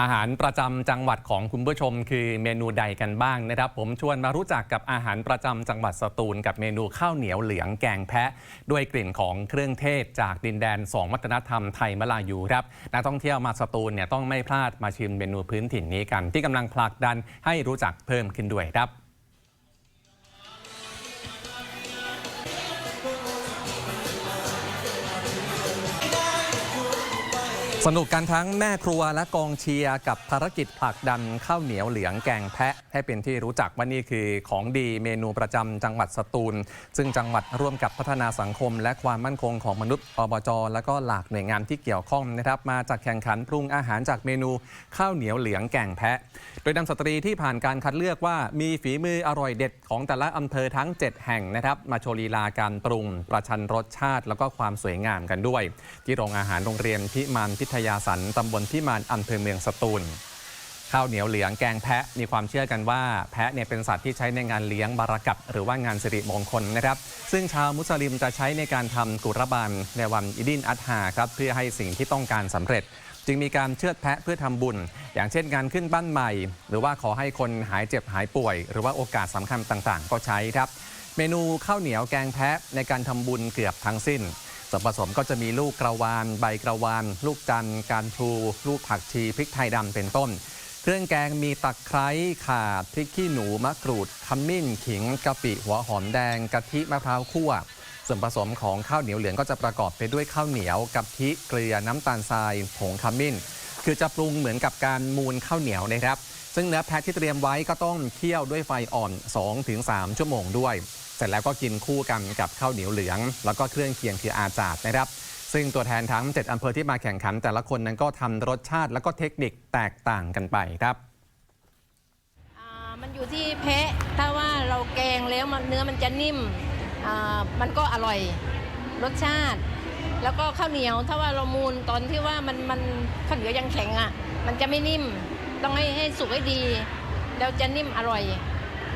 อาหารประจำจังหวัดของคุณผู้ชม คือเมนูใดกันบ้างนะครับ ผมชวนมารู้จักกับอาหารประจำจังหวัดสตูล กับเมนูข้าวเหนียวเหลืองแกงแพะ ด้วยกลิ่นของเครื่องเทศจากดินแดนสองวัฒนธรรมไทยมลายูครับนักท่องเที่ยวมาสตูลเนี่ยต้องไม่พลาดมาชิมเมนูพื้นถิ่นนี้กัน ที่กำลังผลักดันให้รู้จักเพิ่มขึ้นด้วยครับ สนุกกันทั้งแม่ครัวและกองเชียร์กับภารกิจผลักดันข้าวเหนียวเหลืองแกงแพะ ให้เป็นที่รู้จักว่านี่คือของดีเมนูประจำจังหวัดสตูล ซึ่งจังหวัดร่วมกับพัฒนาสังคม และความมั่นคงของมนุษย์อบจ และก็หลากหน่วยงานที่เกี่ยวข้องนะครับ มาจากแข่งขันปรุงอาหารจากเมนูข้าวเหนียวเหลืองแกงแพะ โดยนำสตรีที่ผ่านการคัดเลือกว่ามีฝีมืออร่อยเด็ดของแต่ละอำเภอทั้ง 7 แห่งนะครับ มาโชว์ลีลาการปรุง ประชันรสชาติ แล้วก็ความสวยงามกันด้วย ที่โรงอาหารโรงเรียนพิมานพิทยาสันตำบลพิมานอำเภอเมืองสตูล ข้าวเหนียวเหลืองแกงแพะมีความเชื่อกันว่า แพะเนี่ยเป็นสัตว์ที่ใช้ในงานเลี้ยงบารากัตหรือว่างานสิริมงคลนะครับ ซึ่งชาวมุสลิมจะใช้ในการทำกุรบานในวันอิดินอัตฮาครับเพื่อให้สิ่งที่ต้องการสำเร็จ จึงมีการเชือดแพะเพื่อทำบุญ อย่างเช่นการขึ้นบ้านใหม่ หรือว่าขอให้คนหายเจ็บหายป่วย หรือว่าโอกาสสำคัญต่างๆ ก็ใช้ครับเมนูข้าวเหนียวแกงแพะในการทำบุญเกือบทั้งสิ้น ส่วนผสมก็จะมีลูกกระวาน ใบกระวาน ลูกจันทร์การพลูลูกผักชีพริกไทยดำเป็นต้น เครื่องแกงมีตะไคร้ข่าพริกขี้หนูมะกรูดขมิ้นขิงกะปิหัวหอมแดงกะทิมะพร้าวคั่ว ส่วนผสมของข้าวเหนียวเหลืองก็จะประกอบไปด้วยข้าวเหนียวกะทิเกลือน้ำตาลทรายผงขมิ้น คือจะปรุงเหมือนกับการมูนข้าวเหนียวนะครับ ซึ่งเนื้อแพะที่เตรียมไว้ก็ต้องเคี่ยวด้วยไฟอ่อน 2-3 ชั่วโมงด้วย เสร็จแล้วก็กินคู่กันกับข้าวเหนียวเหลือง แล้วก็เครื่องเคียงคืออาจาดนะครับ ซึ่งตัวแทนทั้ง 7อำเภอที่มาแข่งขัน แต่ละคนนั้นก็ทำรสชาติแล้วก็เทคนิคแตกต่างกันไปครับมันอยู่ที่แพะถ้าว่าเราแกงแล้วเนื้อมันจะนิ่มมันก็อร่อยรสชาติ แล้วก็ข้าวเหนียวถ้าว่าเรามูนตอนที่ว่ามันมันข้าวเหนียวยังแข็งอะมันจะไม่นิ่ม ต้องให้ให้สุกให้ดี แล้วจะนิ่มอร่อย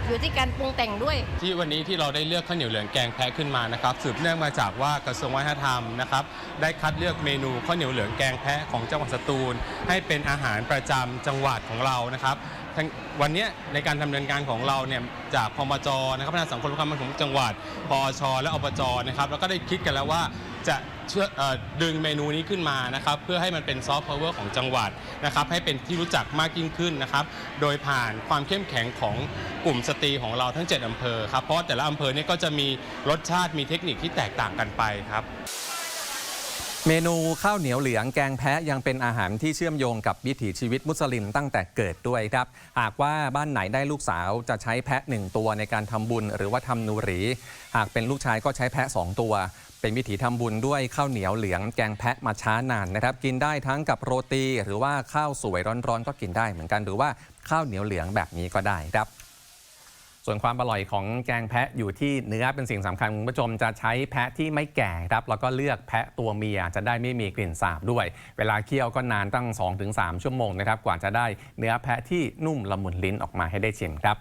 อยู่ที่การปรุงแต่งด้วย ที่วันนี้ที่เราได้เลือกข้าวเหนียวเหลืองแกงแพะขึ้นมานะครับสืบเนื่องมาจากว่ากระทรวงวัฒนธรรมนะครับได้คัดเลือกเมนูข้าวเหนียวเหลืองแกงแพะของจังหวัดสตูล ให้เป็นอาหารประจำจังหวัดของเรานะครับทั้งวันนี้ในการดำเนินการของเราเนี่ยจากพมจนะครับพัฒนาสังคมและความมั่นคงจังหวัดปอช และอบจนะครับแล้วก็ได้คิดกันแล้วว่า จะเชื่อเอ่อดึงเมนูนี้ขึ้นมานะครับเพื่อให้มันเป็นซอฟต์พาวเวอร์ของจังหวัดนะครับให้เป็นที่รู้จักมากยิ่งขึ้นนะครับโดยผ่านความเข้มแข็งของกลุ่มสตรีของเราทั้ง 7อำเภอครับเพราะแต่ละอำเภอเนี่ยก็จะมีรสชาติมีเทคนิคที่แตกต่างกันไปครับ เมนูข้าวเหนียวเหลืองแกงแพะยังเป็นอาหารที่เชื่อมโยงกับวิถีชีวิตมุสลิมตั้งแต่เกิดด้วยครับ หากว่าบ้านไหนได้ลูกสาวจะใช้แพะหนึ่งตัวในการทำบุญหรือว่าทำนูหรี หากเป็นลูกชายก็ใช้แพะสองตัว เป็นวิถีทำบุญด้วยข้าวเหนียวเหลืองแกงแพะมาช้านานนะครับ กินได้ทั้งกับโรตี หรือว่าข้าวสวยร้อนๆ ก็กินได้เหมือนกันหรือว่าข้าวเหนียวเหลืองแบบนี้ก็ได้ครับ ส่วนความอร่อยของแกงแพะอยู่ที่เนื้อเป็นสิ่งสำคัญคุณผู้ชมจะใช้แพะที่ไม่แก่ครับ แล้วก็เลือกแพะตัวเมียจะได้ไม่มีกลิ่นสาบด้วย เวลาเคี่ยวก็นานตั้ง 2-3 ชั่วโมงนะครับกว่าจะได้เนื้อแพะที่นุ่มละมุนลิ้นออกมาให้ได้ชิมครับ